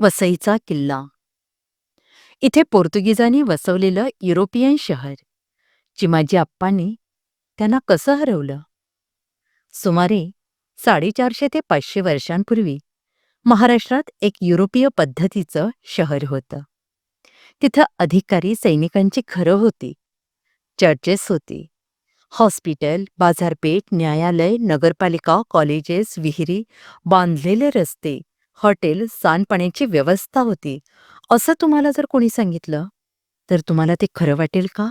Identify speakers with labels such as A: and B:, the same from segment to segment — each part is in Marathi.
A: वसईचा किल्ला. इथे पोर्तुगीजांनी वसवलेलं युरोपियन शहर चिमाजी आप्पांनी त्यांना कसं हरवलं? सुमारे साडेचारशे ते पाचशे वर्षांपूर्वी महाराष्ट्रात एक युरोपीय पद्धतीचं शहर होतं. तिथं अधिकारी सैनिकांची घरं होती चर्चेस होती हॉस्पिटल बाजारपेठ न्यायालय नगरपालिका कॉलेजेस विहिरी बांधलेले रस्ते हॉटेल सांडपाण्याची व्यवस्था होती. असं तुम्हाला जर कोणी सांगितलं तर तुम्हाला ते खरं वाटेल का?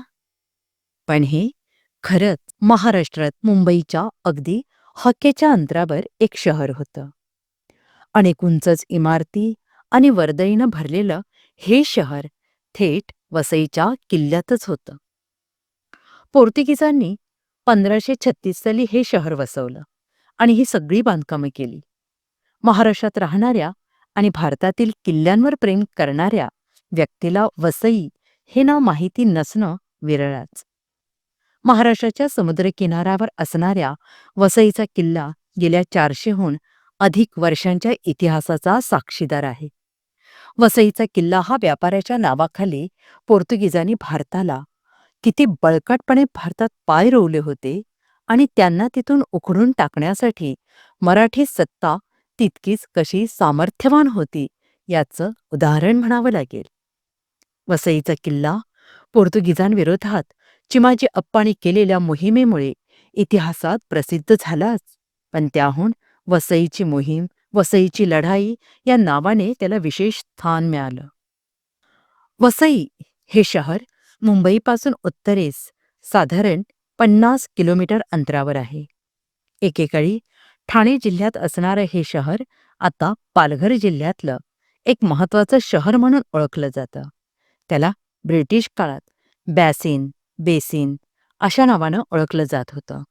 A: पण हे खरंच महाराष्ट्रात मुंबईच्या अगदी हक्केच्या अंतरावर एक शहर होतं. अनेक उंचच इमारती आणि वर्दळीनं भरलेलं हे शहर थेट वसईच्या किल्ल्यातच होतं. पोर्तुगीजांनी पंधराशे छत्तीस साली हे शहर वसवलं आणि ही सगळी बांधकामं केली. महाराष्ट्रात राहणाऱ्या आणि भारतातील किल्ल्यांवर प्रेम करणाऱ्या व्यक्तीला वसई हे नाव माहिती नसणं विरळाच. महाराष्ट्राच्या समुद्रकिनाऱ्यावर असणाऱ्या वसईचा किल्ला गेल्या चारशेहून अधिक वर्षांच्या इतिहासाचा साक्षीदार आहे. वसईचा किल्ला हा व्यापाऱ्याच्या नावाखाली पोर्तुगीजांनी भारताला किती बळकटपणे भारतात पाय रोवले होते आणि त्यांना तिथून उखडून टाकण्यासाठी मराठी सत्ता तितकीच कशी सामर्थ्यवान होती याचं उदाहरण म्हणावं लागेल. वसईचा किल्ला पोर्तुगीजांविरोधात चिमाजी अप्पानी केलेल्या मोहिमेमुळे इतिहासात प्रसिद्ध झालाच पण त्याहून वसईची मोहीम वसईची लढाई या नावाने त्याला विशेष स्थान मिळालं. वसई हे शहर मुंबईपासून उत्तरेस साधारण पन्नास किलोमीटर अंतरावर आहे. एकेकाळी ठाणे जिल्ह्यात असणारं हे शहर आता पालघर जिल्ह्यातलं एक महत्वाचं शहर म्हणून ओळखलं जातं. त्याला ब्रिटिश काळात बॅसिन बेसिन अशा नावानं ओळखलं जात होतं.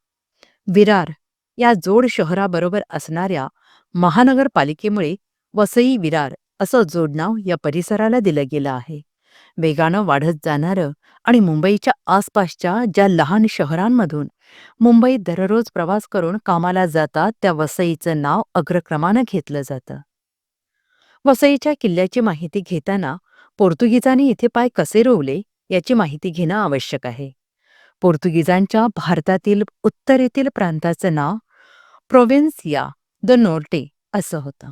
A: विरार या जोड शहराबरोबर असणाऱ्या महानगरपालिकेमुळे वसई विरार असं जोडनाव या परिसराला दिलं गेलं आहे. वेगानं वाढत जाणारं आणि मुंबईच्या आसपासच्या ज्या लहान शहरांमधून मुंबईत दररोज प्रवास करून कामाला जातात त्या वसईचं नाव अग्रक्रमानं घेतलं जातं. वसईच्या किल्ल्याची माहिती घेताना पोर्तुगीजांनी इथे पाय कसे रोवले याची माहिती घेणं आवश्यक आहे. पोर्तुगीजांच्या भारतातील उत्तरेतील प्रांताचं नाव प्रोव्हिन्सिया द नोर्टे असं होतं.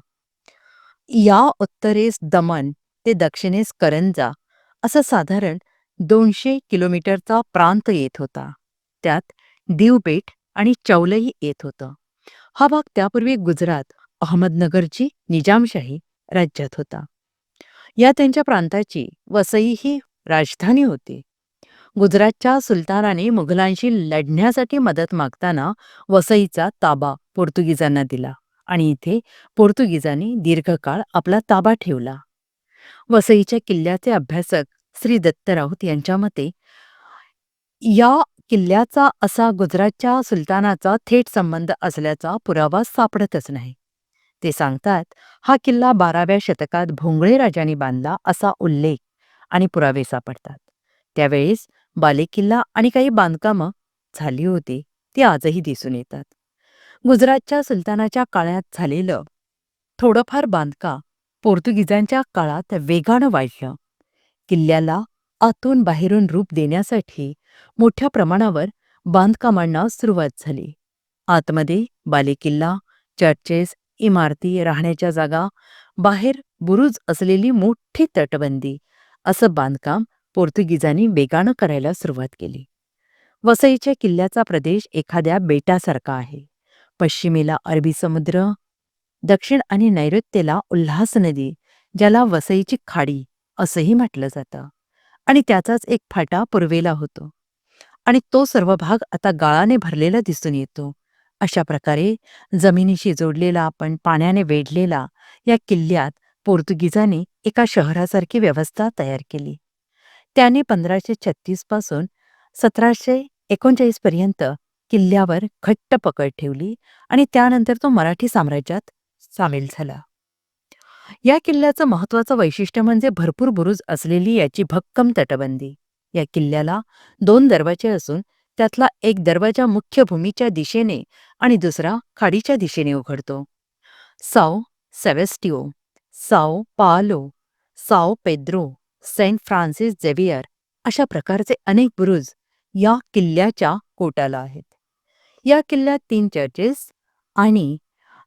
A: या उत्तरेस दमन ते दक्षिणेस करंजा असं साधारण दोनशे किलोमीटरचा प्रांत येत होता. त्यात दीवपेठ आणि चौलही येत होतं. हा भाग त्यापूर्वी गुजरात अहमदनगरची निजामशाही राज्यात होता. या त्यांच्या प्रांताची वसई ही राजधानी होती. गुजरातच्या सुलतानाने मुघलांशी लढण्यासाठी मदत मागताना वसईचा ताबा पोर्तुगीजांना दिला आणि इथे पोर्तुगीजांनी दीर्घकाळ आपला ताबा ठेवला. वसईच्या किल्ल्याचे अभ्यासक श्री दत्त राऊत यांच्या मते या किल्ल्याचा असा गुजरातच्या सुलतानाचा थेट संबंध असल्याचा पुरावा सापडतच नाही. ते सांगतात हा किल्ला बाराव्या शतकात भोंगळे राजांनी बांधला असा उल्लेख आणि पुरावे सापडतात. त्यावेळेस बालेकिल्ला आणि काही बांधकामं झाली होती ती आजही दिसून येतात. गुजरातच्या सुलतानाच्या काळात झालेलं थोडंफार बांधकाम पोर्तुगीजांच्या काळात वेगानं वाढलं. किल्ल्याला आतून बाहेरून रूप देण्यासाठी मोठ्या प्रमाणावर बांधकामांना सुरुवात झाली. आतमध्ये बालेकिल्ला चर्चेस इमारती राहण्याच्या जागा बाहेर बुरुज असलेली मोठी तटबंदी असं बांधकाम पोर्तुगीजांनी वेगानं करायला सुरुवात केली. वसईच्या किल्ल्याचा प्रदेश एखाद्या बेटासारखा आहे. पश्चिमेला अरबी समुद्र दक्षिण आणि नैऋत्येला उल्हास नदी ज्याला वसईची खाडी असंही म्हटलं जातं. आणि त्याचाच एक फाटा पूर्वेला होतो. आणि तो सर्व भाग आता गाळाने भरलेला दिसून येतो. अशा प्रकारे जमिनीशी जोडलेला पण पाण्याने वेढलेला या किल्ल्यात पोर्तुगीजाने एका शहरासारखी व्यवस्था तयार केली. त्याने पंधराशे छत्तीसपासून सतराशे एकोणचाळीस पर्यंत किल्ल्यावर घट्ट पकड ठेवली आणि त्यानंतर तो मराठी साम्राज्यात सामील झाला. या किल्ल्याचं महत्वाचं वैशिष्ट्य म्हणजे भरपूर बुरुज असलेली याची भक्कम तटबंदी. या किल्ल्याला दोन दरवाजे असून त्यातला एक दरवाजा मुख्य भूमीच्या दिशेने आणि दुसरा खाडीच्या दिशेने उघडतो. Sao Sebastiao Sao Paulo Sao Pedro Saint Francis Xavier अशा प्रकारचे अनेक बुरुज या किल्ल्याच्या कोटाला आहेत. या किल्ल्यात तीन चर्चेस आणि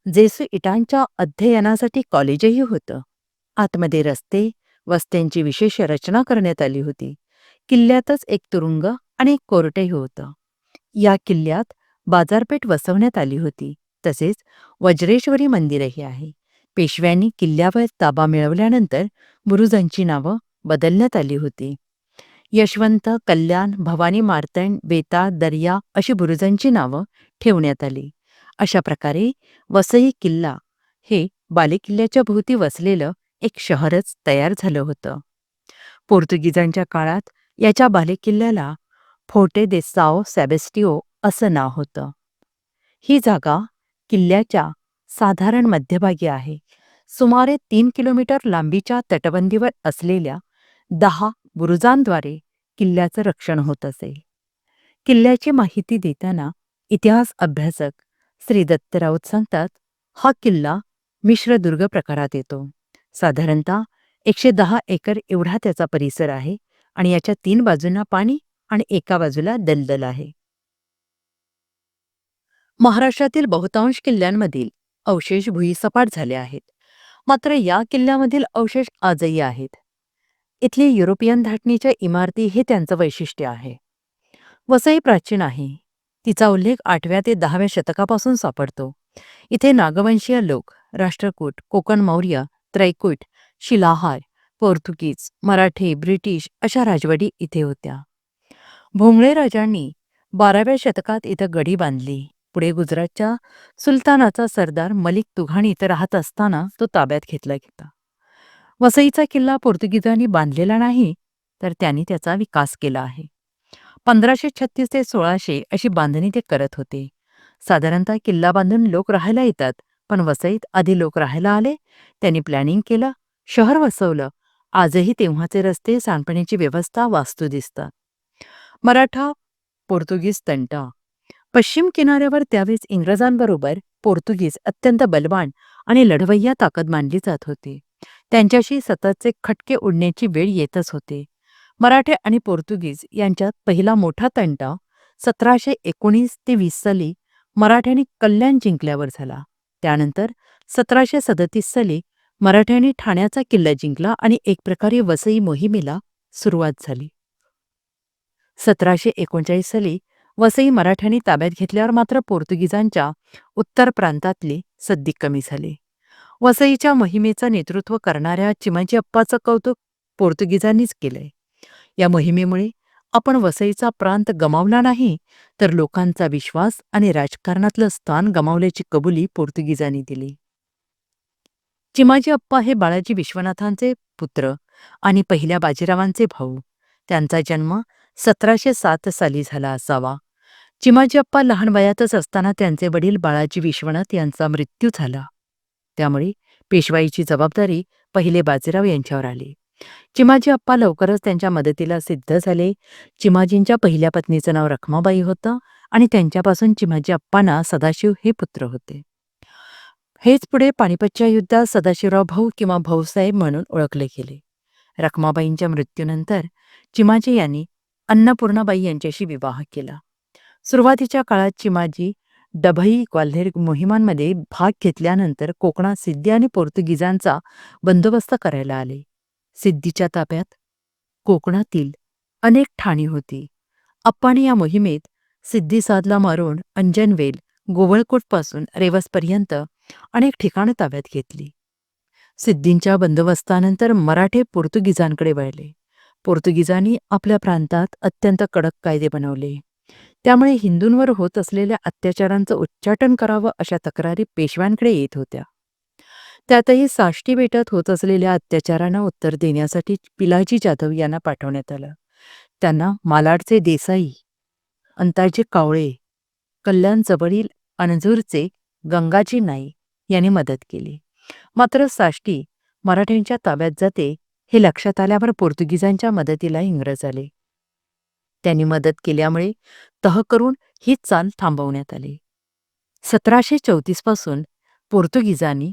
A: जेसुइटांच्या अध्ययनासाठी कॉलेजही होतं. आतमध्ये रस्ते वस्त्यांची विशेष रचना करण्यात आली होती. किल्ल्यातच एक तुरुंग आणि एक कोर्टही होतं. या किल्ल्यात बाजारपेठ वसवण्यात आली होती. तसेच वज्रेश्वरी मंदिरही आहे. पेशव्यांनी किल्ल्यावर ताबा मिळवल्यानंतर बुरुजांची नावं बदलण्यात आली होती. यशवंत कल्याण भवानी मार्तंड बेता दर्या अशी बुरुजांची नावं ठेवण्यात आली. अशा प्रकारे वसई किल्ला हे बालेकिल्ल्याच्या भोवती वसलेलं एक शहरच तयार झालं होतं. पोर्तुगीजांच्या काळात याच्या बालेकिल्ल्याला फोटे दे साओ सॅबेस्टिओ असं नाव होतं. ही जागा किल्ल्याच्या साधारण मध्यभागी आहे. सुमारे तीन किलोमीटर लांबीच्या तटबंदीवर असलेल्या दहा बुरुजांद्वारे किल्ल्याचं रक्षण होत असे. किल्ल्याची माहिती देताना इतिहास अभ्यासक श्री दत्तराऊत सांगतात हा किल्ला मिश्रदुर्ग प्रकारात येतो. साधारणतः एकशे दहा एकर एवढा त्याचा परिसर आहे आणि याच्या तीन बाजूंना पाणी आणि एका बाजूला दलदल आहे. महाराष्ट्रातील बहुतांश किल्ल्यांमधील अवशेष भुईसपाट झाले आहेत. मात्र या किल्ल्यामधील अवशेष आजही आहेत. इथली युरोपियन धाटणीच्या इमारती हे त्यांचं वैशिष्ट्य आहे. वसई प्राचीन आहे. तिचा उल्लेख आठव्या ते दहाव्या शतकापासून सापडतो. इथे नागवंशीय लोक राष्ट्रकूट कोकण मौर्य त्रैकूट शिलाहार पोर्तुगीज मराठी ब्रिटिश अशा राजवटी इथे होत्या. भोंगळे राजांनी बाराव्या शतकात इथं गडी बांधली. पुढे गुजरातच्या सुलतानाचा सरदार मलिक तुघाणी इथं राहत असताना तो ताब्यात घेतला गेला. वसईचा किल्ला पोर्तुगीजांनी बांधलेला नाही तर त्यांनी त्याचा विकास केला आहे. पंधराशे छत्तीस ते सोळाशे अशी बांधणी ते करत होते. साधारणतः किल्ला बांधून लोक राहायला येतात पण वसईत आधी लोक राहायला आले त्यांनी प्लॅनिंग केलं शहर वसवलं. आजही तेव्हाचे रस्ते सांडपाण्याची व्यवस्था वास्तू दिसतात. मराठा पोर्तुगीज तंटा. पश्चिम किनाऱ्यावर त्यावेळेस इंग्रजांबरोबर पोर्तुगीज अत्यंत बलवान आणि लढवय्या ताकद मानली जात होती. त्यांच्याशी सततचे खटके उडण्याची वेळ येतच होते. मराठे आणि पोर्तुगीज यांच्यात पहिला मोठा तंटा सतराशे एकोणीस ते वीस साली मराठ्यांनी कल्याण जिंकल्यावर झाला. त्यानंतर सतराशे सदतीस साली मराठ्यांनी ठाण्याचा किल्ला जिंकला आणि एक प्रकारे वसई मोहिमेला सुरुवात झाली. सतराशे एकोणचाळीस साली वसई मराठ्यांनी ताब्यात घेतल्यावर मात्र पोर्तुगीजांच्या उत्तर प्रांतातली सद्दी कमी झाली. वसईच्या मोहिमेचं नेतृत्व करणाऱ्या चिमाजी अप्पाचं कौतुक पोर्तुगीजांनीच केलंय. या मोहिमेमुळे आपण वसईचा प्रांत गमावला नाही तर लोकांचा विश्वास आणि राजकारणातलं स्थान गमावल्याची कबुली पोर्तुगीजांनी दिली. चिमाजी अप्पा हे बाळाजी विश्वनाथांचे पुत्र आणि पहिल्या बाजीरावांचे भाऊ. त्यांचा जन्म सतराशे सात साली झाला असावा. चिमाजी अप्पा लहान वयातच असताना त्यांचे वडील बाळाजी विश्वनाथ यांचा मृत्यू झाला. त्यामुळे पेशवाईची जबाबदारी पहिले बाजीराव यांच्यावर आली. चिमाजी अप्पा लवकरच त्यांच्या मदतीला सिद्ध झाले. चिमाजींच्या पहिल्या पत्नीचं नाव रखमाबाई होतं आणि त्यांच्यापासून चिमाजी अप्पांना सदाशिव हे पुत्र होते. हेच पुढे पानिपतच्या युद्धात सदाशिवराव भाऊ किंवा भाऊसाहेब म्हणून ओळखले गेले. रखमाबाईंच्या मृत्यूनंतर चिमाजी यांनी अन्नपूर्णाबाई यांच्याशी विवाह केला. सुरुवातीच्या काळात चिमाजी डभई ग्वाल्हेर मोहिमांमध्ये भाग घेतल्यानंतर कोकणात सिद्धी आणि पोर्तुगीजांचा बंदोबस्त करायला आले. सिद्धीच्या ताब्यात. कोकणातील अनेक ठाणी होती. अप्पाने या मोहिमेत सिद्धी साधला मारून अंजनवेल गोवळकोटपासून रेवसपर्यंत अनेक ठिकाणं ताब्यात घेतली. सिद्धींच्या बंदोबस्तानंतर मराठे पोर्तुगीजांकडे वळले. पोर्तुगीजांनी आपल्या प्रांतात अत्यंत कडक कायदे बनवले. त्यामुळे हिंदूंवर होत असलेल्या अत्याचारांचं उच्चाटन करावं अशा तक्रारी पेशव्यांकडे येत होत्या. त्यातही साष्टी बेटात होत असलेल्या अत्याचारांना उत्तर देण्यासाठी पिलाजी जाधव यांना पाठवण्यात आलं. त्यांना मालाडचे देसाई अंताजी कावळे कल्याण जवळील गंगाजी नाई यांनी मदत केली. मात्र साष्टी मराठ्यांच्या ताब्यात जाते हे लक्षात आल्यावर पोर्तुगीजांच्या मदतीला इंग्रज आले. त्यांनी मदत केल्यामुळे तह करून ही चाल थांबवण्यात आली. सतराशे चौतीसपासून पोर्तुगीजांनी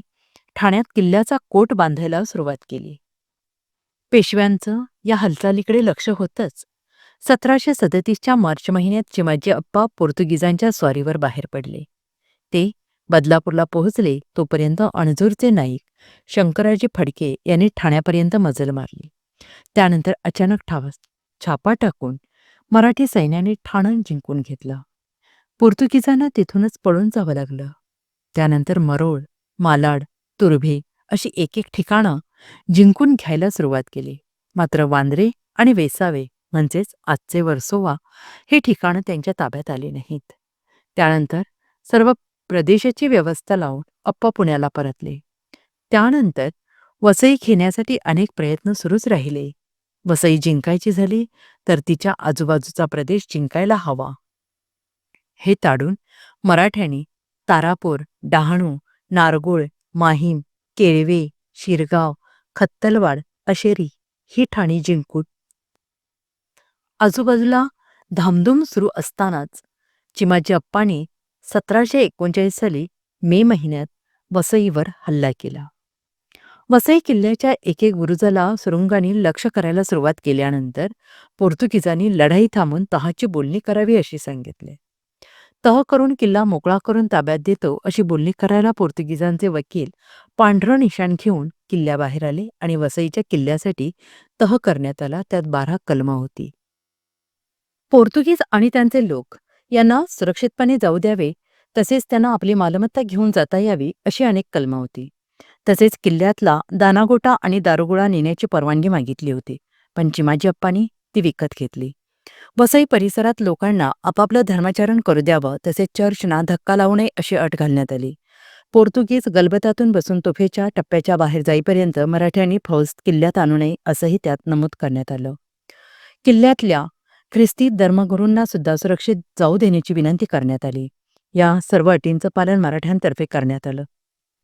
A: ठाण्यात किल्ल्याचा कोट बांधायला सुरुवात केली. पेशव्यांचं या हालचालीकडे लक्ष होतंच. सतराशे सदतीसच्या मार्च महिन्यात चिमाजी अप्पा पोर्तुगीजांच्या स्वारीवर बाहेर पडले. ते बदलापूरला पोहोचले तोपर्यंत अणजूरचे नाईक शंकराजी फडके यांनी ठाण्यापर्यंत मजल मारली. त्यानंतर अचानक ठावस छापा टाकून मराठी सैन्याने ठाणं जिंकून घेतलं. पोर्तुगीजांना तिथूनच पळून जावं लागलं. त्यानंतर मरोळ मालाड तुर्भे अशी एक एक ठिकाणं जिंकून घ्यायला सुरुवात केली. मात्र वांद्रे आणि वेसावे म्हणजेच आजचे वर्सोवा हे ठिकाणं त्यांच्या ताब्यात आली नाहीत. त्यानंतर सर्व प्रदेशाची व्यवस्था लावून अप्पा पुण्याला परतले. त्यानंतर वसई घेण्यासाठी अनेक प्रयत्न सुरूच राहिले. वसई जिंकायची झाली तर तिच्या आजूबाजूचा प्रदेश जिंकायला हवा. हे ताडून मराठ्यांनी तारापूर डहाणू नारगोळ माहीम केळवे शिरगाव खत्तलवाड अशेरी ही ठाणी जिंकून. आजूबाजूला धामधूम सुरू असतानाच चिमाजी अप्पांनी सतराशे एकोणचाळीस साली मे महिन्यात वसईवर हल्ला केला. वसई किल्ल्याच्या एक एक बुरुजाला सुरुंगांनी लक्ष करायला सुरुवात केल्यानंतर पोर्तुगीजांनी लढाई थांबून तहाची बोलणी करावी अशी सांगितले. तह करून किल्ला मोकळा करून ताब्यात देतो अशी बोलणी करायला पोर्तुगीजांचे वकील पांढरं निशाण घेऊन किल्ल्याबाहेर आले आणि वसईच्या किल्ल्यासाठी तह करण्यात आला त्यात बारा कलमा होती. पोर्तुगीज आणि त्यांचे लोक यांना सुरक्षितपणे जाऊ द्यावे तसेच त्यांना आपली मालमत्ता घेऊन जाता यावी अशी अनेक कलमा होती. तसेच किल्ल्यातला दानागोटा आणि दारुगोळा नेण्याची परवानगी मागितली होती. पण चिमाजी अप्पांनी ती विकत घेतली. वसई परिसरात लोकांना आपापलं धर्माचरण करू द्यावं तसेच चर्चना धक्का लावू नये अशी अट घालण्यात आली. पोर्तुगीज गलबतातून बसून तोफेच्या टप्प्याच्या बाहेर जाईपर्यंत मराठ्यांनी फौज किल्ल्यात आणू नये असंही त्यात नमूद करण्यात आलं. किल्ल्यातल्या ख्रिस्ती धर्मगुरूंना सुद्धा सुरक्षित जाऊ देण्याची विनंती करण्यात आली. या सर्व अटींचं पालन मराठ्यांतर्फे करण्यात आलं.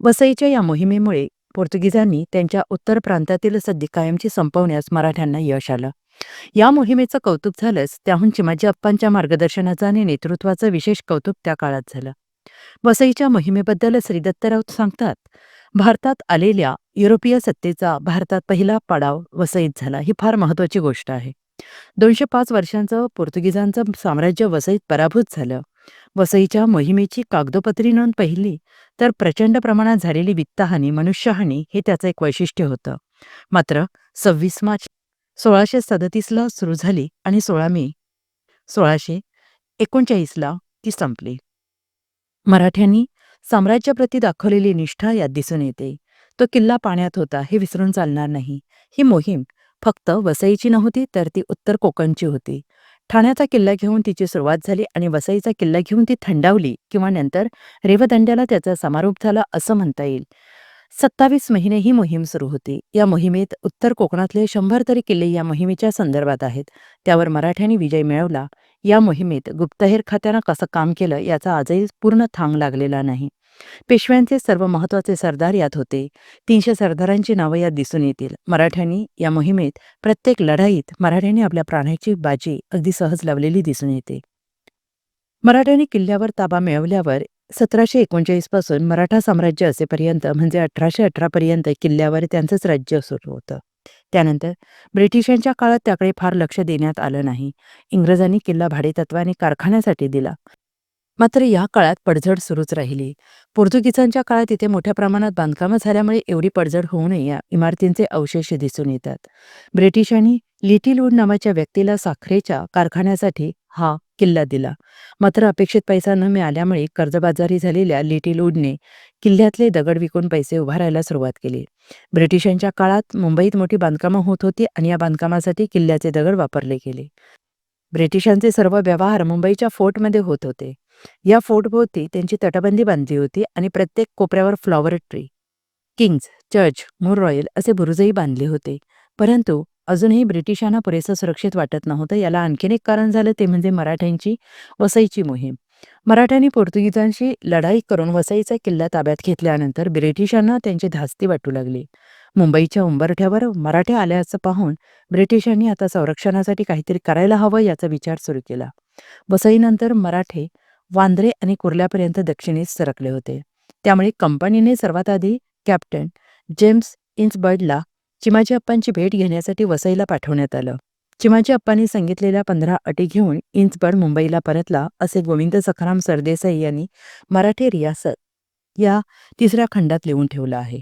A: वसईच्या या मोहिमेमुळे पोर्तुगीजांनी त्यांच्या उत्तर प्रांतातील सद्दी कायमची संपवण्यास मराठ्यांना यश आलं. या मोहिमेचं कौतुक झालंच त्याहून चिमाजी अप्पांच्या मार्गदर्शनाचं आणि नेतृत्वाचं विशेष कौतुक त्या काळात झालं. वसईच्या मोहिमेबद्दल श्री दत्तराऊत सांगतात भारतात आलेल्या युरोपीय सत्तेचा भारतात पहिला पडाव वसईत झाला. ही फार महत्वाची गोष्ट आहे. दोनशे पाच वर्षांचं पोर्तुगीजांचं साम्राज्य वसईत पराभूत झालं. वसईच्या मोहिमेची कागदोपत्री नोंद पहिली तर प्रचंड प्रमाणात झालेली वित्तहानी मनुष्यहानी हे त्याचं एक वैशिष्ट्य होतं. मात्र सव्वीस मार्च सोळाशे सदतीसला सुरू झाली आणि सोळा मे सोळाशे एकोणचाळीसला ती संपली. मराठ्यांनी साम्राज्याप्रती दाखवलेली निष्ठा यात दिसून येते. तो किल्ला पाण्यात होता हे विसरून चालणार नाही. ही मोहीम फक्त वसईची नव्हती तर ती उत्तर कोकणची होती. ठाण्याचा किल्ला घेऊन तिची सुरुवात झाली आणि वसईचा किल्ला घेऊन ती थंडावली किंवा नंतर रेवदंड्याला त्याचा समारोप झाला असं म्हणता येईल. सत्तावीस महिने ही मोहीम सुरू होती. या मोहिमेत उत्तर कोकणातले शंभर तरी किल्ले या मोहिमेच्या संदर्भात आहेत. त्यावर मराठ्यांनी विजय मिळवला. या मोहिमेत गुप्तहेर खात्यानं कसं काम केलं याचा आजही पूर्ण थांग लागलेला नाही. पेशव्यांचे सर्व महत्त्वाचे सरदार यात होते. तीनशे सरदारांची नावं यात दिसून येतील. मराठ्यांनी या मोहिमेत प्रत्येक लढाईत मराठ्यांनी आपल्या प्राण्याची बाजी अगदी सहज लावलेली दिसून येते. मराठ्यांनी किल्ल्यावर ताबा मिळवल्यावर सतराशे एकोणचाळीसपासून मराठा साम्राज्य असेपर्यंत म्हणजे अठराशे अठरापर्यंत किल्ल्यावर त्यांचंच राज्य सुरू होतं. त्यानंतर ब्रिटिशांच्या काळात त्याकडे फार लक्ष देण्यात आलं नाही. इंग्रजांनी किल्ला भाडेतत्वाने कारखान्यासाठी दिला. मात्र या काळात पडझड सुरूच राहिली. पोर्तुगीजांच्या काळात इथे मोठ्या प्रमाणात बांधकामं झाल्यामुळे एवढी पडझड होऊ नये या इमारतींचे अवशेष दिसून येतात. ब्रिटिशांनी लिटिलवूड नावाच्या व्यक्तीला साखरेच्या कारखान्यासाठी हा किल्ला दिला. मात्र अपेक्षित पैसा न मिळाल्यामुळे कर्जबाजारी झालेल्या लिटिल वूडने किल्ल्यातले दगड विकून पैसे उभारायला सुरुवात केली. ब्रिटिशांच्या काळात मुंबईत मोठी बांधकामं होत होती आणि या बांधकामासाठी किल्ल्याचे दगड वापरले गेले. ब्रिटिशांचे सर्व व्यवहार मुंबईच्या फोर्टमध्ये होत होते. या फोर्टभोवती त्यांची तटबंदी बांधली होती आणि प्रत्येक कोपऱ्यावर flower tree kings church moor royal असे बुरुजही बांधले होते. परंतु अजूनही ब्रिटिशांना पुरेसं सुरक्षित वाटत नव्हतं. याला आणखीन एक कारण झालं ते म्हणजे मराठ्यांची वसईची मोहीम. मराठ्यांनी पोर्तुगीजांशी लढाई करून वसईचा किल्ला ताब्यात घेतल्यानंतर ब्रिटिशांना त्यांची धास्ती वाटू लागली. मुंबईच्या उंबरठ्यावर मराठे आल्याचं पाहून ब्रिटिशांनी आता संरक्षणासाठी काहीतरी करायला हवं याचा विचार सुरू केला. वसईनंतर मराठे वांद्रे आणि कुर्ल्यापर्यंत दक्षिणेस सरकले होते. त्यामुळे कंपनीने सर्वात आधी कॅप्टन जेम्स इन्सबर्डला चिमाजी अप्पांची भेट घेण्यासाठी वसईला पाठवण्यात आलं. चिमाजी अप्पांनी सांगितलेल्या पंधरा अटी घेऊन इंचबड मुंबईला परतला असे गोविंद सखाराम सरदेसाई यांनी मराठी रियासत या तिसऱ्या खंडात लिहून ठेवलं आहे.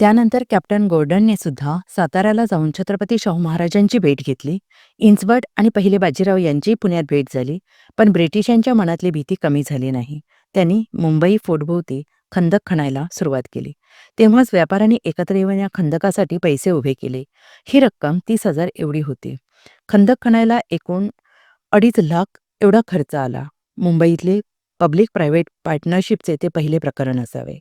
A: त्यानंतर कॅप्टन गोर्डनने सुद्धा साताऱ्याला जाऊन छत्रपती शाहू महाराजांची भेट घेतली. इंचबट आणि पहिले बाजीराव यांची पुण्यात भेट झाली पण ब्रिटिशांच्या मनातली भीती कमी झाली नाही. त्यांनी मुंबई फोर्टभोवती खंदक खणायला सुरुवात केली. तेव्हाच व्यापाऱ्यांनी एकत्र येऊन या खंदकासाठी पैसे उभे केले. ही रक्कम तीस हजार एवढी होती. खंदक खणायला एकूण अडीच लाख एवढा खर्च आला. मुंबईतले पब्लिक प्रायव्हेट पार्टनरशिपचे ते पहिले प्रकरण असावे.